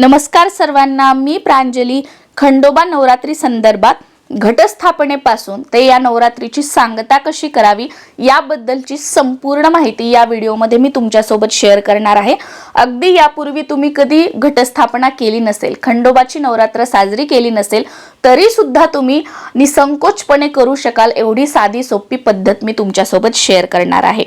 नमस्कार सर्वांना मी प्रांजली. खंडोबा नवरात्री संदर्भात घटस्थापनेपासून ते या नवरात्रीची सांगता कशी करावी याबद्दलची संपूर्ण माहिती या व्हिडिओमध्ये मी तुमच्यासोबत शेअर करणार आहे. अगदी यापूर्वी तुम्ही कधी घटस्थापना केली नसेल खंडोबाची नवरात्र साजरी केली नसेल तरी सुद्धा तुम्ही निसंकोचपणे करू शकाल एवढी साधी सोपी पद्धत मी तुमच्यासोबत शेअर करणार आहे.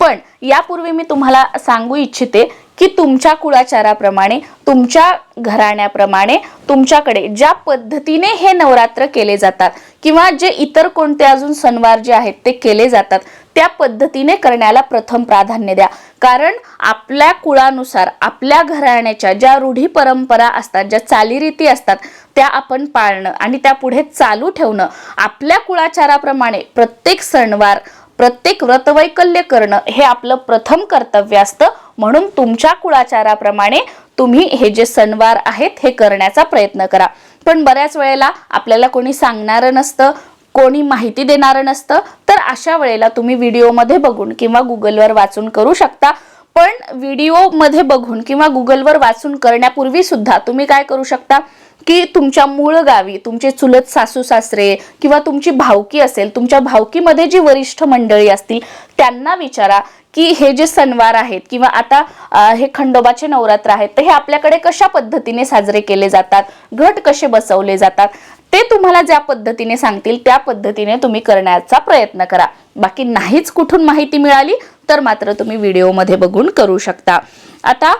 पण यापूर्वी मी तुम्हाला सांगू इच्छिते की तुमच्या कुळाचाराप्रमाणे तुमच्या घराण्याप्रमाणे तुमच्याकडे ज्या पद्धतीने हे नवरात्र केले जातात किंवा जे इतर कोणते अजून सणवार जे आहेत ते केले जातात त्या पद्धतीने करण्याला प्रथम प्राधान्य द्या. कारण आपल्या कुळानुसार आपल्या घराण्याच्या ज्या रूढी परंपरा असतात ज्या चालीरीती असतात त्या आपण पाळणं आणि त्या पुढे चालू ठेवणं आपल्या कुळाचाराप्रमाणे प्रत्येक सणवार प्रत्येक व्रतवैकल्य करणं हे आपलं प्रथम कर्तव्य असतं. म्हणून तुमच्या कुळाचाराप्रमाणे तुम्ही हे जे सणवार आहेत हे करण्याचा प्रयत्न करा. पण बऱ्याच वेळेला आपल्याला कोणी सांगणारं नसतं कोणी माहिती देणारं नसतं तर अशा वेळेला तुम्ही व्हिडिओमध्ये बघून किंवा गुगलवर वाचून करू शकता. पण व्हिडिओमध्ये बघून किंवा गुगलवर वाचून करण्यापूर्वी सुद्धा तुम्ही काय करू शकता? की तुमच्या मूळ गावी तुमचे चुलत सासू सासरे किंवा तुमची भावकी असेल तुमच्या भावकीमध्ये जी वरिष्ठ मंडळी असतील त्यांना विचारा की हे जे सणवार आहेत किंवा आता हे खंडोबाचे नवरात्र आहेत तर हे आपल्याकडे कशा पद्धतीने साजरे केले जातात? घट कसे बसवले जातात? ते तुम्हाला ज्या पद्धतीने सांगतील त्या पद्धतीने तुम्ही करण्याचा प्रयत्न करा. बाकी नाहीच कुठून माहिती मिळाली तर मात्र तुम्ही व्हिडिओमध्ये बघून करू शकता. आता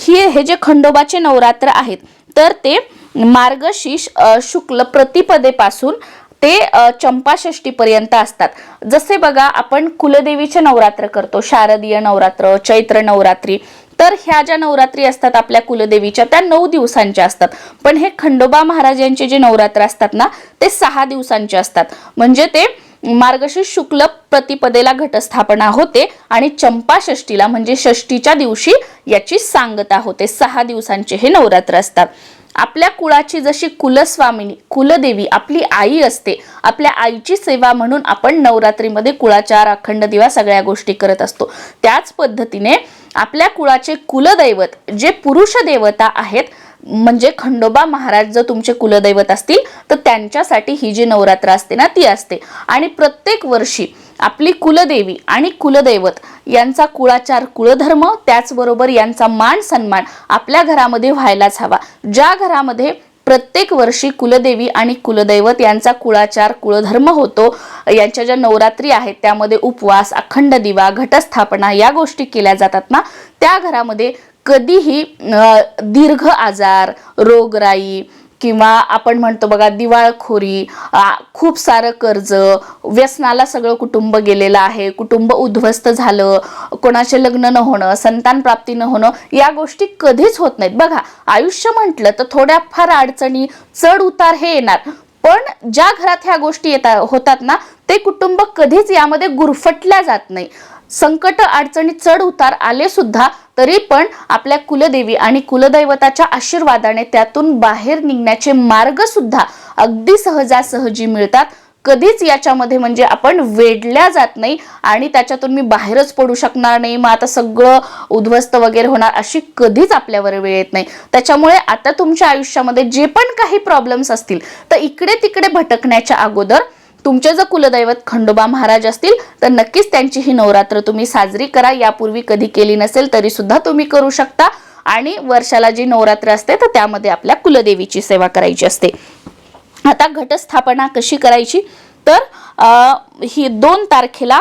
ही हे जे खंडोबाचे नवरात्र आहेत तर ते मार्गशीर्ष शुक्ल प्रतिपदेपासून ते चंपाषष्टीपर्यंत असतात. जसे बघा आपण कुलदेवीचे नवरात्र करतो शारदीय नवरात्र चैत्र नवरात्री तर ह्या ज्या नवरात्री असतात आपल्या कुलदेवीच्या त्या नऊ दिवसांच्या असतात. पण हे खंडोबा महाराजांचे जे नवरात्र असतात ना ते सहा दिवसांचे असतात. म्हणजे ते मार्गशीर्ष शुक्ल प्रतिपदेला घटस्थापना होते आणि चंपाषष्टीला म्हणजे षष्टीच्या दिवशी याची सांगता होते. सहा दिवसांचे हे नवरात्र असतात. आपल्या कुळाची जशी कुलस्वामिनी कुलदेवी आपली आई असते आपल्या आईची सेवा म्हणून आपण नवरात्रीमध्ये कुळाचार अखंड दिवा सगळ्या गोष्टी करत असतो. त्याच पद्धतीने आपल्या कुळाचे कुलदैवत जे पुरुष देवता आहेत म्हणजे खंडोबा महाराज जर तुमचे कुलदैवत असतील तर त्यांच्यासाठी ही जी नवरात्र असते ना ती असते. आणि प्रत्येक वर्षी आपली कुलदेवी आणि कुलदैवत यांचा कुळाचार कुळधर्म त्याचबरोबर यांचा मान सन्मान आपल्या घरामध्ये व्हायलाच हवा. ज्या घरामध्ये प्रत्येक वर्षी कुलदेवी आणि कुलदैवत यांचा कुळाचार कुळधर्म होतो यांच्या ज्या नवरात्री आहेत त्यामध्ये उपवास अखंड दिवा घटस्थापना या गोष्टी केल्या जातात ना त्या घरामध्ये कधीही दीर्घ आजार रोगराई किंवा आपण म्हणतो बघा दिवाळखोरी खूप सारं कर्ज व्यसनाला सगळं कुटुंब गेलेलं आहे कुटुंब उद्ध्वस्त झालं कोणाचे लग्न न होणं संतान प्राप्ती न होणं या गोष्टी कधीच होत नाहीत. बघा आयुष्य म्हटलं तर थोड्याफार अडचणी चढ उतार हे येणार. पण ज्या घरात ह्या गोष्टी येतात होतात ना ते कुटुंब कधीच यामध्ये गुरफटल्या जात नाही. संकट अडचणी चढ उतार आले सुद्धा तरी पण आपल्या कुलदेवी आणि कुलदैवताच्या आशीर्वादाने त्यातून बाहेर निघण्याचे मार्ग सुद्धा अगदी सहजासहजी मिळतात. कधीच याच्यामध्ये म्हणजे आपण वेढल्या जात नाही आणि त्याच्यातून मी बाहेरच पडू शकणार नाही. मग आता सगळं उद्ध्वस्त वगैरे होणार अशी कधीच आपल्यावर वेळ येत नाही. त्याच्यामुळे आता तुमच्या आयुष्यामध्ये जे पण काही प्रॉब्लेम्स असतील तर इकडे तिकडे भटकण्याच्या अगोदर तुमचे जर कुलदैवत खंडोबा महाराज असतील तर नक्कीच त्यांची ही नवरात्र तुम्ही साजरी करा. यापूर्वी कधी केली नसेल तरी सुद्धा तुम्ही करू शकता. आणि वर्षाला जी नवरात्र असते तर त्यामध्ये आपल्या कुलदेवीची सेवा करायची असते. आता घटस्थापना कशी करायची? तर ही दोन तारखेला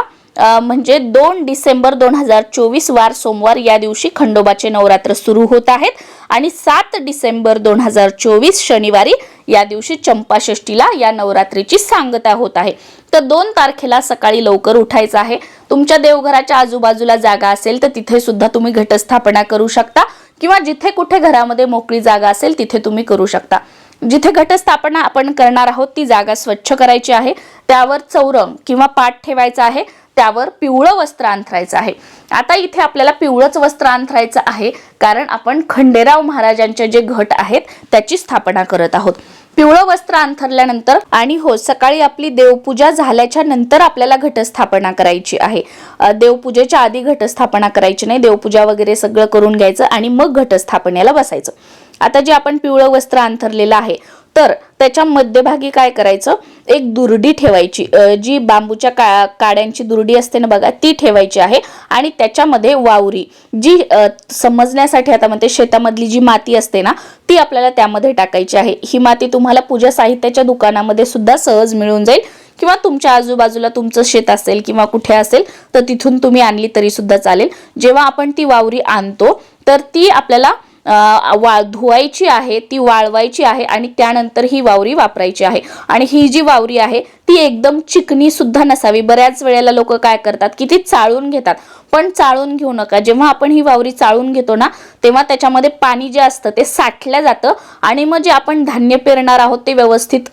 म्हणजे दोन डिसेंबर दोन हजार चोवीस वार सोमवार या दिवशी खंडोबाचे नवरात्र सुरू होत आहेत. आणि सात डिसेंबर दोन हजार चोवीस शनिवारी या दिवशी चंपाषष्टीला या नवरात्रीची सांगता होत आहे. तर दोन तारखेला सकाळी लवकर उठायचं आहे. तुमच्या देवघराच्या आजूबाजूला जागा असेल तर तिथे सुद्धा तुम्ही घटस्थापना करू शकता किंवा जिथे कुठे घरामध्ये मोकळी जागा असेल तिथे तुम्ही करू शकता. जिथे घटस्थापना आपण करणार आहोत ती जागा स्वच्छ करायची आहे. त्यावर चौरंग किंवा पाठ ठेवायचा आहे. त्यावर पिवळं वस्त्र अंथरायचं आहे. आता इथे आपल्याला पिवळंच वस्त्र अंथरायचं आहे कारण आपण खंडेराव महाराजांचे जे घट आहेत त्याची स्थापना करत आहोत. पिवळं वस्त्र अंथरल्यानंतर आणि हो सकाळी आपली देवपूजा झाल्याच्यानंतर आपल्याला घटस्थापना करायची आहे. देवपूजेच्या आधी घटस्थापना करायची नाही देवपूजा वगैरे सगळं करून घ्यायचं आणि मग घटस्थापनेला बसायचं. आता जे आपण पिवळं वस्त्र अंथरलेलं आहे तर त्याच्या मध्यभागी काय करायचं? एक दुर्डी ठेवायची. जी बांबूच्या का काड्यांची दुर्डी असते ना बघा ती ठेवायची आहे. आणि त्याच्यामध्ये वावरी. जी समजण्यासाठी आता म्हणते शेतामधली जी माती असते ना ती आपल्याला त्यामध्ये टाकायची आहे. ही माती तुम्हाला पूजा साहित्याच्या दुकानामध्ये सुद्धा सहज मिळून जाईल. किंवा तुमच्या आजूबाजूला तुमचं शेत असेल किंवा कुठे असेल तर तिथून तुम्ही आणली तरी सुद्धा चालेल. जेव्हा आपण ती वावरी आणतो तर ती आपल्याला वा धुवायची आहे ती वाळवायची आहे आणि त्यानंतर ही वावरी वापरायची आहे. आणि ही जी वावरी आहे ती एकदम चिकनी सुद्धा नसावी. बऱ्याच वेळेला लोक काय करतात की ती चाळून घेतात. पण चाळून घेऊ नका. जेव्हा आपण ही वावरी चाळून घेतो ना तेव्हा त्याच्यामध्ये पाणी जे असतं ते साठलं जातं आणि मग जे आपण धान्य पेरणार आहोत ते व्यवस्थित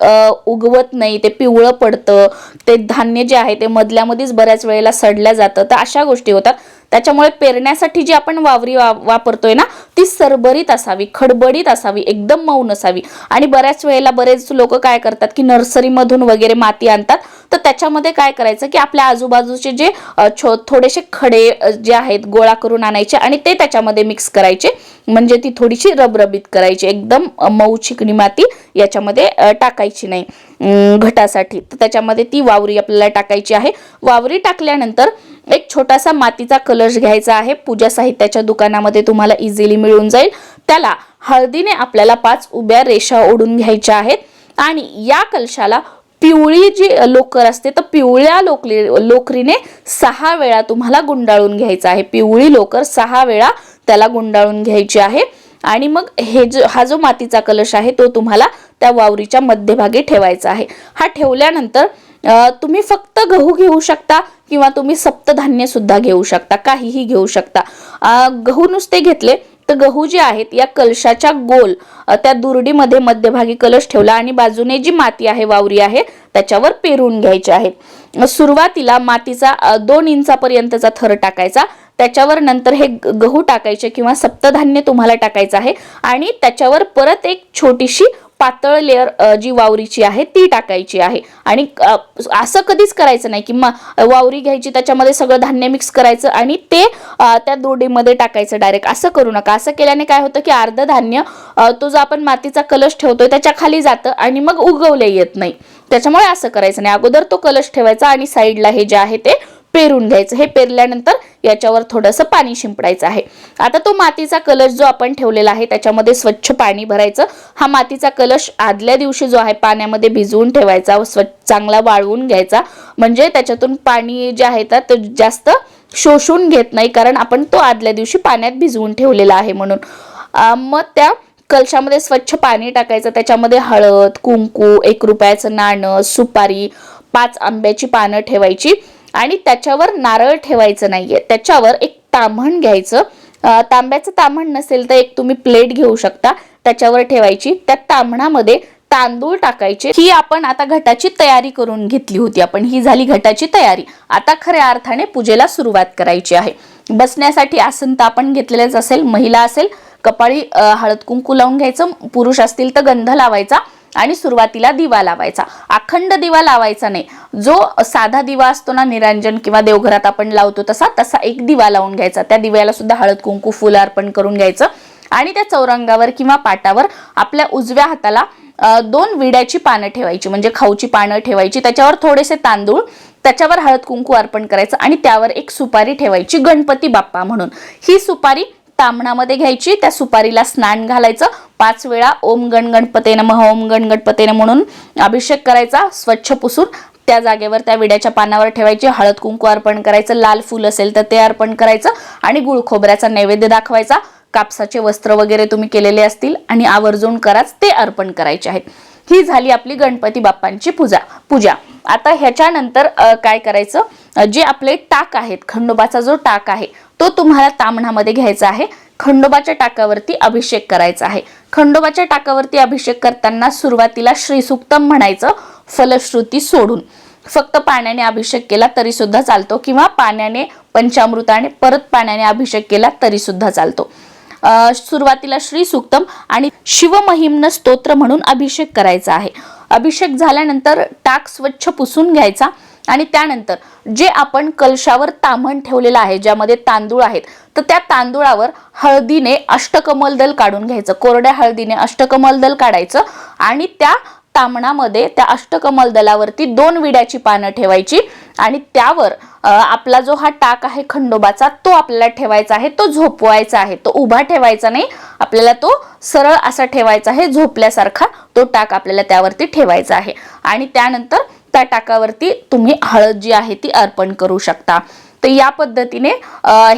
उगवत नाही. ते पिवळं पडतं. ते धान्य जे आहे ते मधल्यामध्येच बऱ्याच वेळेला सडल्या जातं. तर अशा गोष्टी होतात. त्याच्यामुळे पेरण्यासाठी जी आपण वावरी वा वापरतोय ना ती सरबरीत असावी खडबडीत असावी एकदम मऊ नसावी आणि बऱ्याच वेळेला बरेच लोक काय करतात की नर्सरीमधून वगैरे माती आणतात तर त्याच्यामध्ये काय करायचं की आपल्या आजूबाजूचे जे छो थोडेसे खडे जे आहेत गोळा करून आणायचे आणि ते त्याच्यामध्ये मिक्स करायचे. म्हणजे ती थोडीशी रबरबीत करायची. एकदम मऊ चिकणी माती याच्यामध्ये टाकायची नाही. घटासाठी. तर त्याच्यामध्ये ती वावरी आपल्याला टाकायची आहे. वावरी टाकल्यानंतर एक छोटासा मातीचा कलश घ्यायचा आहे. पूजा साहित्याच्या दुकानामध्ये तुम्हाला इझिली मिळून जाईल. त्याला हळदीने आपल्याला पाच उभ्या रेषा ओढून घ्यायच्या आहेत. आणि या कलशाला पिवळी जी लोकर असते तर पिवळ्या लोकरी लोकरीने सहा वेळा तुम्हाला गुंडाळून घ्यायचं आहे. पिवळी लोकर सहा वेळा त्याला गुंडाळून घ्यायची आहे. आणि मग हे जो हा जो मातीचा कलश आहे तो तुम्हाला त्या वावरीच्या मध्यभागी ठेवायचा आहे. हा ठेवल्यानंतर तुम्ही फक्त गहू घेऊ शकता किंवा तुम्ही सप्तधान्य सुद्धा घेऊ शकता काहीही घेऊ शकता. गहू नुसते घेतले तर गहू जे आहेत या कलशाच्या गोल त्या दुर्डीमध्ये मध्यभागी कलश ठेवला आणि बाजूने जी माती आहे वावरी आहे त्याच्यावर पेरून घ्यायची आहे सुरुवातीला मातीचा दोन इंचापर्यंतचा थर टाकायचा त्याच्यावर नंतर हे ग- गहू टाकायचे किंवा सप्तधान्य तुम्हाला टाकायचं आहे. आणि त्याच्यावर परत एक छोटीशी पातळ लेअर जी वावरीची आहे ती टाकायची आहे. आणि असं कधीच करायचं नाही की वावरी घ्यायची त्याच्यामध्ये सगळं धान्य मिक्स करायचं आणि ते त्या दोडीमध्ये टाकायचं डायरेक्ट असं करू नका. असं केल्याने काय होतं की अर्ध धान्य तो जो आपण मातीचा कलश ठेवतोय त्याच्याखाली जातं आणि मग उगवले येत नाही. त्याच्यामुळे असं करायचं नाही. अगोदर तो कलश ठेवायचा आणि साईडला हे जे आहे ते पेरून घ्यायचं. हे पेरल्यानंतर याच्यावर थोडंसं पाणी शिंपडायचं आहे. आता तो मातीचा कलश जो आपण ठेवलेला आहे त्याच्यामध्ये स्वच्छ पाणी भरायचं. हा मातीचा कलश आदल्या दिवशी जो आहे पाण्यामध्ये भिजवून ठेवायचा स्वच्छ चांगला वाळवून घ्यायचा. म्हणजे त्याच्यातून पाणी जे आहे तर ते जास्त शोषून घेत नाही कारण आपण तो आदल्या दिवशी पाण्यात भिजवून ठेवलेला आहे म्हणून. मग त्या कलशामध्ये स्वच्छ पाणी टाकायचं. त्याच्यामध्ये हळद कुंकू एक रुपयाचं नाणं सुपारी पाच आंब्याची पानं ठेवायची. आणि त्याच्यावर नारळ ठेवायचं नाहीये. त्याच्यावर एक ताम्हण घ्यायचं. तांब्याचं ताम्हण नसेल तर एक तुम्ही प्लेट घेऊ शकता. त्याच्यावर ठेवायची. त्या ताम्हणामध्ये तांदूळ टाकायचे. ही आपण आता घटाची तयारी करून घेतली होती आपण. ही झाली घटाची तयारी. आता खऱ्या अर्थाने पूजेला सुरुवात करायची आहे. बसण्यासाठी आसन तर आपण घेतलेलेच असेल. महिला असेल. कपाळी हळद कुंकू लावून घ्यायचं. पुरुष असतील तर गंध लावायचा. आणि सुरुवातीला दिवा लावायचा. अखंड दिवा लावायचा नाही. जो साधा दिवा असतो ना निरांजन किंवा देवघरात आपण लावतो तसा तसा एक दिवा लावून घ्यायचा. त्या दिव्याला सुद्धा हळद कुंकू फुलं अर्पण करून घ्यायचं. आणि त्या चौरंगावर किंवा पाटावर आपल्या उजव्या हाताला दोन विड्याची पानं ठेवायची. म्हणजे खाऊची पानं ठेवायची. त्याच्यावर थोडेसे तांदूळ त्याच्यावर हळद कुंकू अर्पण करायचं आणि त्यावर एक सुपारी ठेवायची. गणपती बाप्पा म्हणून. ही सुपारी तामणामध्ये घ्यायची त्या सुपारीला स्नान घालायचं. पाच वेळा ओम गण गणपते नमः ओम गण गणपते म्हणून अभिषेक करायचा स्वच्छ पुसून. त्या जागेवर त्या विड्याच्या पानावर ठेवायची हळद कुंकू अर्पण करायचं लाल फुल असेल तर ते अर्पण करायचं आणि गुळ खोबऱ्याचा नैवेद्य दाखवायचा. कापसाचे वस्त्र वगैरे तुम्ही केलेले असतील आणि आवर्जून कराच ते अर्पण करायचे आहेत. ही झाली आपली गणपती बाप्पांची पूजा पूजा. आता ह्याच्यानंतर काय करायचं? जे आपले टाक आहेत खंडोबाचा जो टाक आहे तो तुम्हाला तामणामध्ये घ्यायचा आहे. खंडोबाच्या टाकावरती अभिषेक करायचा आहे. खंडोबाच्या टाकावरती अभिषेक करताना सुरुवातीला श्रीसुक्तम म्हणायचं फलश्रुती सोडून. फक्त पाण्याने अभिषेक केला तरी सुद्धा चालतो किंवा पाण्याने पंचामृताने परत पाण्याने अभिषेक केला तरी सुद्धा चालतो सुरुवातीला श्री सुक्तम आणि शिवमहिम्न स्तोत्र म्हणून अभिषेक करायचा आहे. अभिषेक झाल्यानंतर टाक स्वच्छ पुसून घ्यायचा. आणि त्यानंतर जे आपण कलशावर ताम्हण ठेवलेलं आहे ज्यामध्ये तांदूळ आहेत तर त्या तांदूळावर हळदीने अष्टकमल दल काढून घ्यायचं. कोरड्या हळदीने अष्टकमल दल काढायचं आणि त्या तामणामध्ये त्या अष्टकमल दलावरती दोन विड्याची पानं ठेवायची आणि त्यावर आपला जो हा टाक आहे खंडोबाचा तो आपल्याला ठेवायचा आहे तो झोपवायचा आहे. तो उभा ठेवायचा नाही आपल्याला तो सरळ असा ठेवायचा आहे झोपल्यासारखा तो टाक आपल्याला त्यावरती ठेवायचा आहे. आणि त्यानंतर त्या टाकावरती तुम्ही हळद जी आहे ती अर्पण करू शकता. तर या पद्धतीने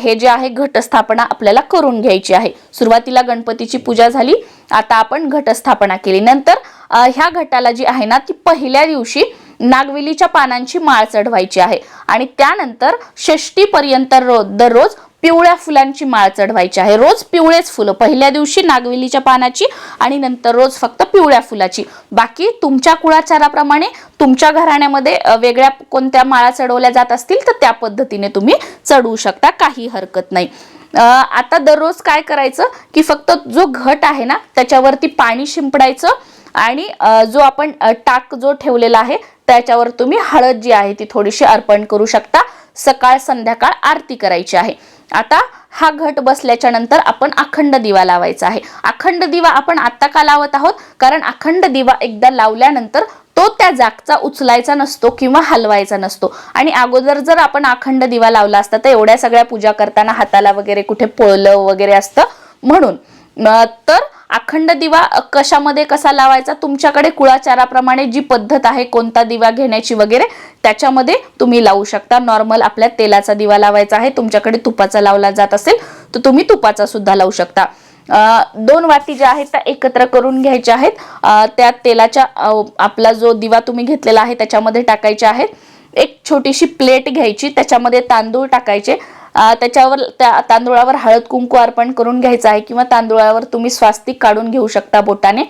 हे जे आहे घटस्थापना आपल्याला करून घ्यायची आहे. सुरुवातीला गणपतीची पूजा झाली आता आपण घटस्थापना केली. नंतर ह्या घटाला जी आहे ना ती पहिल्या दिवशी नागवेलीच्या पानांची माळ चढवायची आहे. आणि त्यानंतर षष्टीपर्यंत रोज दररोज पिवळ्या फुलांची माळ चढवायची आहे. रोज पिवळेच फुलं. पहिल्या दिवशी नागवेलीच्या पानाची आणि नंतर रोज फक्त पिवळ्या फुलाची. बाकी तुमच्या कुळाचाराप्रमाणे तुमच्या घराण्यामध्ये वेगळ्या कोणत्या माळा चढवल्या जात असतील तर त्या पद्धतीने तुम्ही चढवू शकता. काही हरकत नाही. आता दररोज काय करायचं की फक्त जो घट आहे ना त्याच्यावरती पाणी शिंपडायचं आणि जो आपण टाक जो ठेवलेला आहे त्याच्यावर तुम्ही हळद जी आहे ती थोडीशी अर्पण करू शकता. सकाळ संध्याकाळ आरती करायची आहे. आता हा घट बसल्याच्या नंतर आपण अखंड दिवा लावायचा आहे. अखंड दिवा आपण आत्ता का लावत आहोत? कारण अखंड दिवा एकदा लावल्यानंतर तो त्या जागचा उचलायचा नसतो किंवा हलवायचा नसतो. आणि अगोदर जर आपण अखंड दिवा लावला असता तर एवढ्या सगळ्या पूजा करताना हाताला वगैरे कुठे पोळलं वगैरे असतं. म्हणून तर अखंड दिवा कशामध्ये कसा लावायचा? तुमच्याकडे कुळाचाराप्रमाणे जी पद्धत आहे कोणता दिवा घेण्याची वगैरे त्याच्यामध्ये तुम्ही लावू शकता. नॉर्मल आपल्या तेलाचा दिवा लावायचा आहे तुमच्याकडे तुपाचा लावला जात असेल तर तुम्ही तुपाचा सुद्धा लावू शकता. दोन वाटी ज्या आहेत त्या एकत्र करून घ्यायच्या आहेत. त्या तेलाच्या आपला जो दिवा तुम्ही घेतलेला आहे त्याच्यामध्ये टाकायच्या आहेत. एक छोटीशी प्लेट घ्यायची त्याच्यामध्ये तांदूळ टाकायचे. त्याच्यावर त्या तांदूळावर हळद कुंकू अर्पण करून घ्यायचा आहे किंवा तांदूळावर तुम्ही स्वास्तिक काढून घेऊ शकता बोटाने.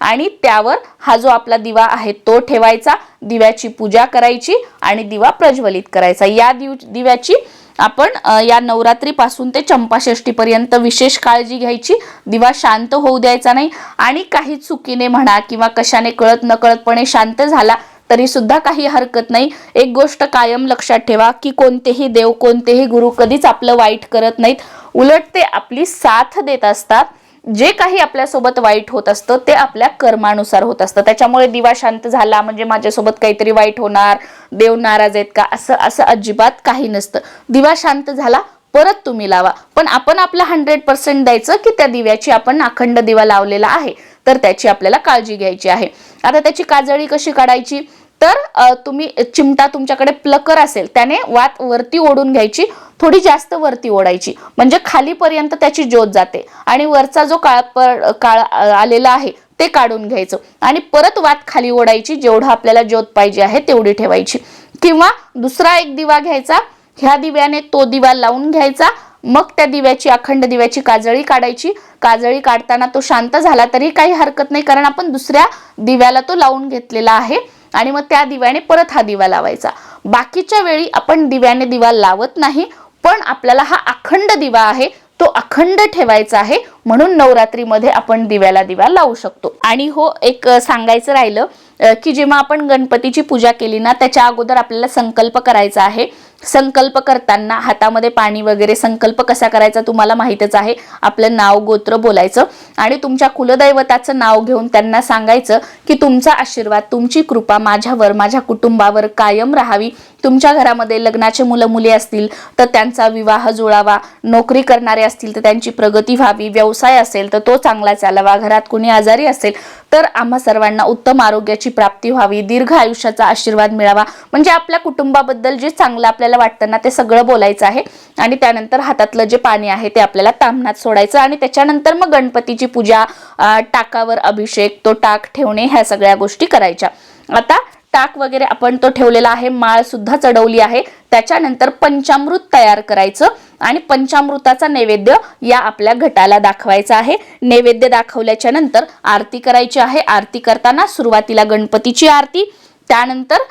आणि त्यावर हा जो आपला दिवा आहे तो ठेवायचा दिव्याची पूजा करायची आणि दिवा प्रज्वलित करायचा. या दिव दिव्याची आपण या नवरात्रीपासून ते चंपाषष्टीपर्यंत विशेष काळजी घ्यायची. दिवा शांत होऊ द्यायचा नाही. आणि काही चुकीने म्हणा किंवा कशाने कळत नकळतपणे शांत झाला तरी सुद्धा काही हरकत नाही. एक गोष्ट कायम लक्षात ठेवा की कोणतेही देव कोणतेही गुरु कधीच आपलं वाईट करत नाहीत. उलट ते आपली साथ देत असतात. जे काही आपल्यासोबत वाईट होत असतं ते आपल्या कर्मानुसार होत असतं. त्याच्यामुळे दिवा शांत झाला म्हणजे माझ्यासोबत काहीतरी वाईट होणार देव नाराज आहेत का असं असं अजिबात काही नसतं. दिवा शांत झाला परत तुम्ही लावा. पण आपण आपलं हंड्रेड पर्सेंट द्यायचं की त्या दिव्याची आपण अखंड दिवा लावलेला आहे. तर त्याची आपल्याला काळजी घ्यायची आहे. आता त्याची काजळी कशी काढायची? तर तुम्ही चिमटा तुमच्याकडे प्लकर असेल त्याने वात वरती ओढून घ्यायची थोडी जास्त वरती ओढायची. म्हणजे खालीपर्यंत त्याची ज्योत जाते आणि वरचा जो काळ काळ आलेला आहे ते काढून घ्यायचं. आणि परत वात खाली ओढायची जेवढं आपल्याला ज्योत पाहिजे आहे तेवढी ठेवायची. किंवा दुसरा एक दिवा घ्यायचा ह्या दिव्याने तो दिवा लावून घ्यायचा मग त्या दिव्याची अखंड दिव्याची काजळी काढायची. काजळी काढताना तो शांत झाला तरी काही हरकत नाही कारण आपण दुसऱ्या दिव्याला तो लावून घेतलेला आहे. आणि मग त्या दिव्याने परत हा दिवा लावायचा. बाकीच्या वेळी आपण दिव्याने दिवा लावत नाही पण आपल्याला हा अखंड दिवा आहे तो अखंड ठेवायचा आहे म्हणून नवरात्रीमध्ये आपण दिव्याला दिवा लावू शकतो. आणि हो एक सांगायचं राहिलं की जेव्हा आपण गणपतीची पूजा केली ना त्याच्या अगोदर आपल्याला संकल्प करायचा आहे संकल्प करताना हातामध्ये पाणी वगैरे संकल्प कसा करायचा तुम्हाला माहीतच आहे. आपलं नाव गोत्र बोलायचं आणि तुमच्या कुलदैवताचं नाव घेऊन त्यांना सांगायचं की तुमचा आशीर्वाद तुमची कृपा माझ्यावर माझ्या कुटुंबावर कायम राहावी. तुमच्या घरामध्ये लग्नाचे मुलं मुली असतील तर त्यांचा विवाह जुळावा. नोकरी करणारे असतील तर त्यांची प्रगती व्हावी. व्यवसाय असेल तर तो चांगला चालावा. घरात कुणी आजारी असेल तर आम्हा सर्वांना उत्तम आरोग्याची प्राप्ती व्हावी. दीर्घ आयुष्याचा आशीर्वाद मिळावा. म्हणजे आपल्या कुटुंबाबद्दल जे चांगलं आपल्याला वाटतं ना ते सगळं बोलायचं आहे. आणि त्यानंतर हातातलं जे पाणी आहे ते आपल्याला तामणात सोडायचं आणि त्याच्यानंतर मग गणपतीची पूजा टाकावर अभिषेक तो टाक ठेवणे ह्या सगळ्या गोष्टी करायच्या. आता टाक वगैरे आपण तो ठेवलेला आहे माळ सुद्धा चढवली आहे. त्याच्यानंतर पंचामृत तयार करायचं आणि पंचामृताचा नैवेद्य या आपल्या घटाला दाखवायचा आहे. नैवेद्य दाखवल्याच्या नंतर आरती करायची आहे. आरती करताना सुरुवातीला गणपतीची आरती त्यानंतर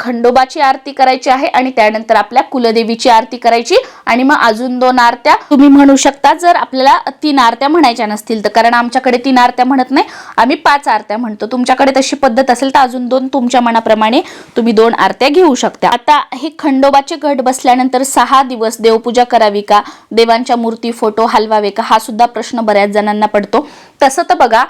खंडोबाची आरती करायची आहे आणि त्यानंतर आपल्या कुलदेवीची आरती करायची. आणि मग अजून दोन आरत्या. तुम्ही म्हणू शकता जर आपल्याला तीन आरत्या म्हणायच्या नसतील तर कारण आमच्याकडे तीन आरत्या म्हणत नाही. आम्ही पाच आरत्या म्हणतो. तुमच्याकडे तशी पद्धत असेल तर अजून दोन तुमच्या मनाप्रमाणे तुम्ही दोन आरत्या घेऊ शकता. आता हे खंडोबाचे घट बसल्यानंतर सहा दिवस देवपूजा करावी का? देवांच्या मूर्ती फोटो हलवावे का? हा सुद्धा प्रश्न बऱ्याच जणांना पडतो. तसं तर बघा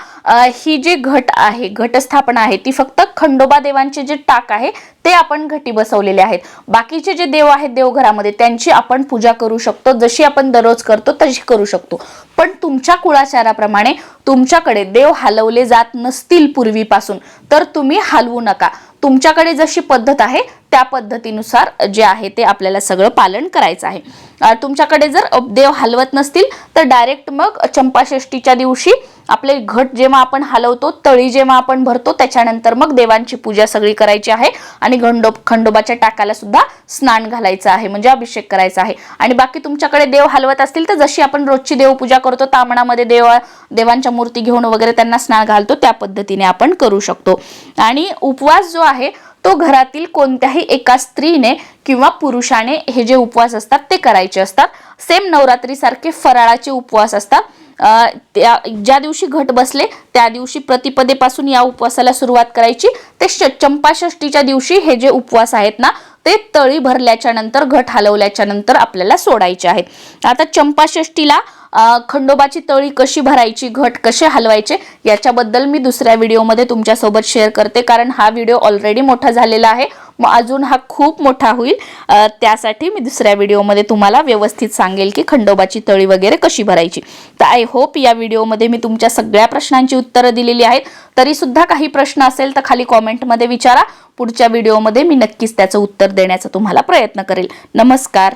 ही जी घट आहे घटस्थापना आहे ती फक्त खंडोबा देवांचे जे टाक आहे ते आपण घटी बसवलेले आहेत. बाकीचे जे देव आहेत देवघरामध्ये त्यांची आपण पूजा करू शकतो. जशी आपण दररोज करतो तशी करू शकतो. पण तुमच्या कुळाचाराप्रमाणे तुमच्याकडे देव हलवले जात नसतील पूर्वीपासून तर तुम्ही हलवू नका. तुमच्याकडे जशी पद्धत आहे त्या पद्धतीनुसार जे आहे ते आपल्याला सगळं पालन करायचं आहे. तुमच्याकडे जर देव हलवत नसतील तर डायरेक्ट मग चंपाषष्टीच्या दिवशी आपले घट जेव्हा आपण हलवतो तळी जेव्हा आपण भरतो त्याच्यानंतर मग देवांची पूजा सगळी करायची आहे आणि घंडो खंडोबाच्या टाकाला सुद्धा स्नान घालायचं आहे म्हणजे अभिषेक करायचा आहे. आणि बाकी तुमच्याकडे देव हलवत असतील तर जशी आपण रोजची देवपूजा करतो तामणामध्ये देव देवांच्या मूर्ती घेऊन वगैरे त्यांना स्नान घालतो त्या पद्धतीने आपण करू शकतो. आणि उपवास जो आहे तो घरातील कोणत्याही एका स्त्रीने किंवा पुरुषाने हे जे उपवास असतात ते करायचे असतात. सेम नवरात्रीसारखे फराळाचे उपवास असतात. त्या ज्या दिवशी घट बसले त्या दिवशी प्रतिपदेपासून या उपवासाला सुरुवात करायची. ते श- चंपाषष्टीच्या दिवशी हे जे उपवास आहेत ना ते तळी भरल्याच्या नंतर घट हलवल्याच्या नंतर आपल्याला सोडायचे आहेत. आता चंपाषष्टीला खंडोबाची तळी कशी भरायची घट कसे हलवायचे याच्याबद्दल मी दुसऱ्या व्हिडिओमध्ये तुमच्यासोबत शेअर करते कारण हा व्हिडिओ ऑलरेडी मोठा झालेला आहे. मग अजून हा खूप मोठा होईल. त्यासाठी मी दुसऱ्या व्हिडिओमध्ये तुम्हाला व्यवस्थित सांगेल की खंडोबाची तळी वगैरे कशी भरायची. तर आय होप या व्हिडिओमध्ये मी तुमच्या सगळ्या प्रश्नांची उत्तरं दिलेली आहेत. तरीसुद्धा काही प्रश्न असेल तर खाली कॉमेंटमध्ये विचारा. पुढच्या व्हिडिओमध्ये मी नक्कीच त्याचं उत्तर देण्याचा तुम्हाला प्रयत्न करेल. नमस्कार.